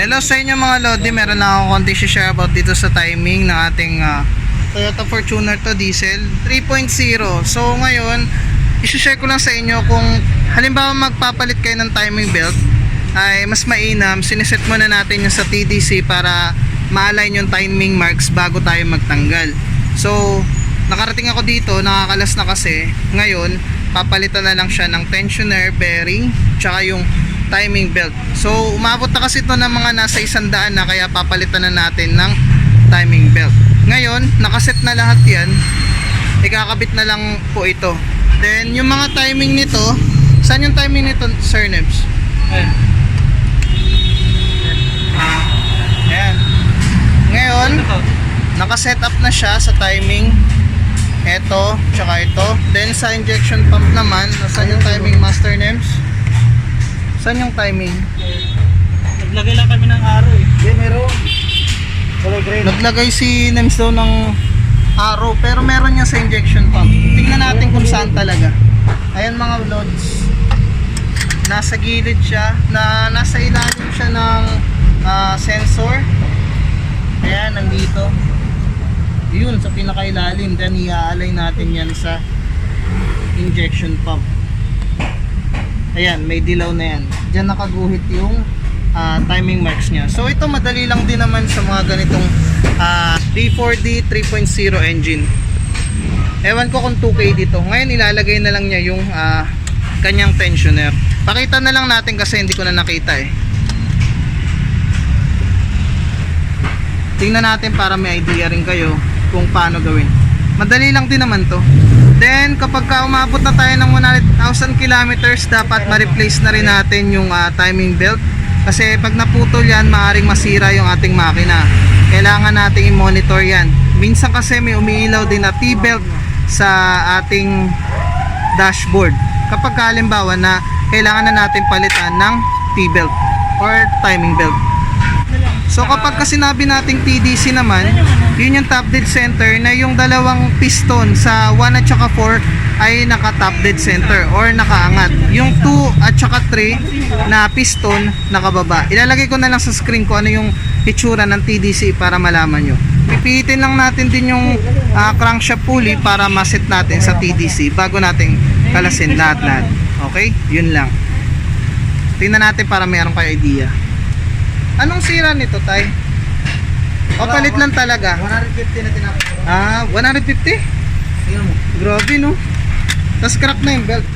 Hello sa inyo mga Lodi, meron lang akong konti share about dito sa timing ng ating ah, Toyota Fortuner to diesel 3.0. So ngayon, i-share ko lang sa inyo kung halimbawa magpapalit kayo ng timing belt ay mas mainam, siniset muna natin yung sa TDC para ma-align yung timing marks bago tayo magtanggal. So, nakarating ako dito, nakakalas na kasi. Ngayon, papalitan na lang siya ng tensioner, bearing, tsaka yung timing belt. So, umabot na kasi ito ng mga nasa isandaan na kaya papalitan na natin ng timing belt. Ngayon, nakaset na lahat yan. Ikakabit na lang po ito. Then, yung mga timing nito, saan yung timing nito, Sir Nebs? Ayun. Ayan. Ngayon, nakaset up na siya sa timing. Ito, tsaka ito. Then, sa injection pump naman, saan yung timing, Master Nebs? Saan yung timing? Naglagay lang kami ng araw eh. Hindi, meron. Kulay green. Naglagay si Nems daw ng arrow pero meron niya sa injection pump. Tingnan natin kung saan talaga. Ayan mga loads. Nasa gilid siya, na nasa ilalim siya ng ah, sensor. Ayan, nandito. Yun, sa pinakailalim. Then, i-align natin yan sa injection pump. Ayan, may dilaw na yan. Diyan nakaguhit yung ah, timing marks niya. So ito madali lang din naman sa mga ganitong ah, D4D 3.0 engine. Ewan ko kung 2K dito. Ngayon ilalagay na lang niya yung ah, kanyang tensioner. Pakita na lang natin kasi hindi ko na nakita eh. Tingnan natin para may idea rin kayo kung paano gawin. Madali lang din naman to. Then kapag ka umabot na tayo ng 100,000 kilometers, dapat ma-replace na rin natin yung ah, timing belt. Kasi pag naputol yan, maaring masira yung ating makina. Kailangan nating i-monitor yan. Minsan kasi may umiilaw din na T-belt sa ating dashboard. Kapag ka, halimbawa na kailangan na natin palitan ng T-belt or timing belt. So kapag kasi sinabi nating TDC naman, yun yung top dead center na yung dalawang piston sa 1 at saka 4 ay naka top dead center or nakaangat. Yung 2 at saka 3 na piston nakababa. Ilalagay ko na lang sa screen ko ano yung itsura ng TDC para malaman nyo. Pipihitin lang natin din yung ah, crankshaft pulley para maset natin sa TDC bago natin kalasin lahat-lahat. Okay? Yun lang. Tingnan natin para mayroon kayo idea. Anong sira nito, Tay? O palit lang talaga? 150 na tinapos. Ah, 150? Tingnan mo. Grabe, no? Tapos crack na yung belt.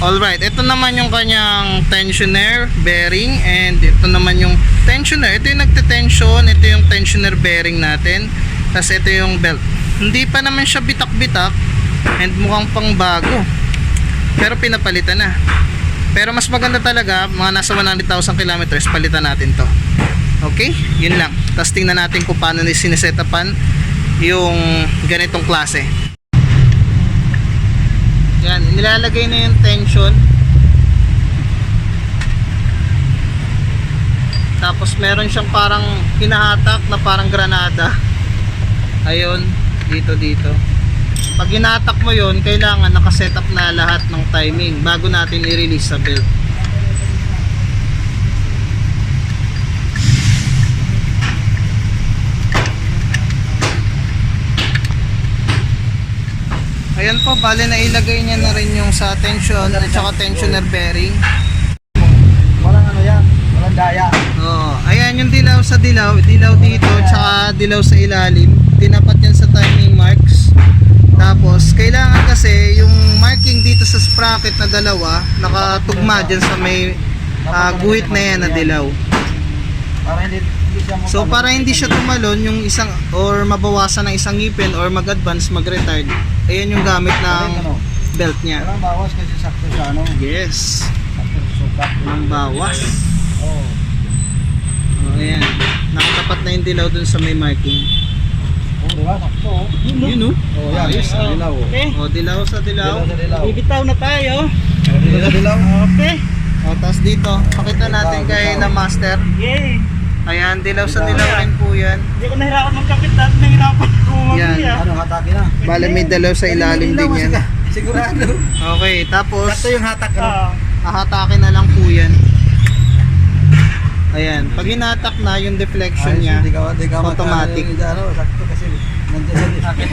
Alright, ito naman yung kanyang tensioner bearing and ito naman yung tensioner. Ito yung nagte-tension, ito yung tensioner bearing natin. Tapos ito yung belt. Hindi pa naman siya bitak-bitak and mukhang pang bago. Pero pinapalitan na. Pero mas maganda talaga, mga nasa 100,000 kilometers, palitan natin to. Okay? Yun lang. Tapos tingnan natin kung paano ni sinesetapan yung ganitong klase. Yan, nilalagay na yung tension. Tapos meron siyang parang hinahatak na parang granada. Ayun, dito dito. Pag hinatak mo yon kailangan nakaset up na lahat ng timing bago natin i-release sa belt. Ayan po, bale na ilagay niya na rin yung sa tension at saka tensioner bearing. Walang ano yan. Walang daya. Ayan yung dilaw sa dilaw, dilaw dito, tsaka dilaw sa ilalim. Tinapat yan sa timing marks. Tapos, kailangan kasi yung marking dito sa sprocket na dalawa, nakatugma dyan sa may ah, guhit na yan na dilaw. So, para hindi siya tumalon, yung isang, or mabawasan ng isang ngipin, or mag-advance, mag-retard, ayan yung gamit ng ano, belt niya. walang bawas kasi sakto sa ano. Yes, Sakto sa sukat. ang bawas. Oh, ayan, nakatapat na yung dilaw dun sa may marking. Oh, di ba? Sakto. oh. Yun, oh. Oh, yan. Ayos, Sa ah. dilaw. oh. Okay. O, dilaw sa dilaw. Dilaw sa dilaw. Bibitaw na tayo. Dilaw sa dilaw. Okay. O, tapos dito, pakita natin kay na master. Yay. Ayan, dilaw sa Dilaw. rin po yan. Hindi ko nahirapan magkapit at nahirapan ko Yan. mamaya. Ano, hatake na. Bale, may dilaw sa ilalim din yan. Sigurado. Okay, tapos, Sakto yung hatak. Ano? Ah, ahatakin na lang po yan. Ayan, pag hinatak na yung deflection Ayos, niya, Hindi ka, hindi ka automatic. yung ano, sakto kasi nandiyan sa list. Akin.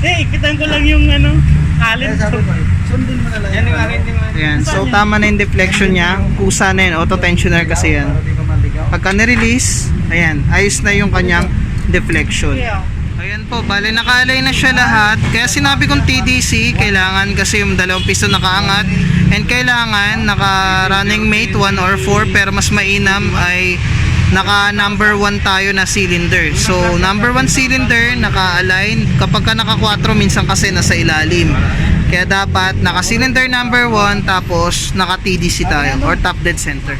Eh, ikitan ko lang yung ano, alin. Kaya sabi ko, sundin mo na lang. Yan yung ano, yung Ayan, so tama na yung deflection niya. Kusa na yun, auto-tensioner kasi yan. Pagka nirelease, ayan, ayos na yung kanyang deflection. Yeah. Ayan po, bali nakalay na siya lahat. Kaya sinabi kong TDC, kailangan kasi yung dalawang piston nakaangat. And kailangan naka running mate 1 or 4 pero mas mainam ay naka number 1 tayo na cylinder. So number 1 cylinder naka-align. Kapag ka naka 4 minsan kasi nasa ilalim. Kaya dapat naka cylinder number 1 tapos naka TDC tayo or top dead center.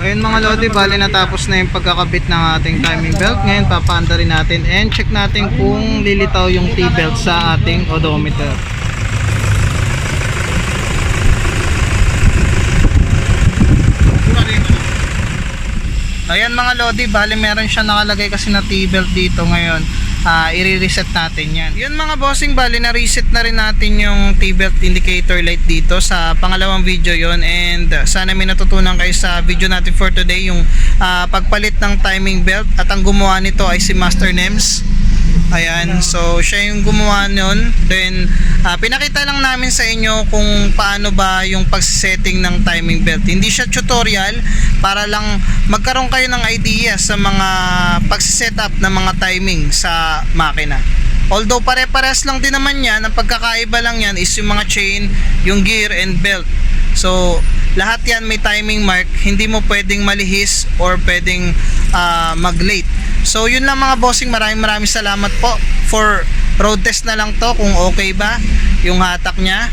Ayun mga lodi, bali natapos na yung pagkakabit ng ating timing belt. Ngayon papaanda rin natin and check natin kung lilitaw yung T-belt sa ating odometer. Ayan mga lodi, bali meron siya nakalagay kasi na T-belt dito ngayon. Ah, i-reset natin yan. Yun mga bossing, bali na reset na rin natin yung T-belt indicator light dito sa pangalawang video yon and uh, sana may natutunan kayo sa video natin for today yung ah, pagpalit ng timing belt at ang gumawa nito ay si Master Nems. Ayan, so siya yung gumawa nun. Then, ah, pinakita lang namin sa inyo kung paano ba yung pagsetting ng timing belt. Hindi siya tutorial para lang magkaroon kayo ng idea sa mga pagsiset-up ng mga timing sa makina. Although pare-pares lang din naman yan, ang pagkakaiba lang yan is yung mga chain, yung gear and belt. So, lahat yan may timing mark, hindi mo pwedeng malihis or pwedeng ah, mag-late. So, yun lang mga bossing, maraming maraming salamat po for road test na lang to kung okay ba yung hatak niya.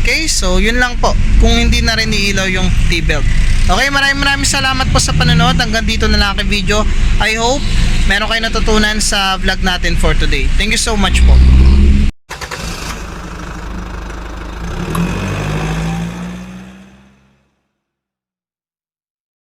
Okay, so yun lang po. Kung hindi na rin iilaw yung T-belt. Okay, maraming maraming salamat po sa panonood. Hanggang dito na lang aking video. I hope meron kayo natutunan sa vlog natin for today. Thank you so much po.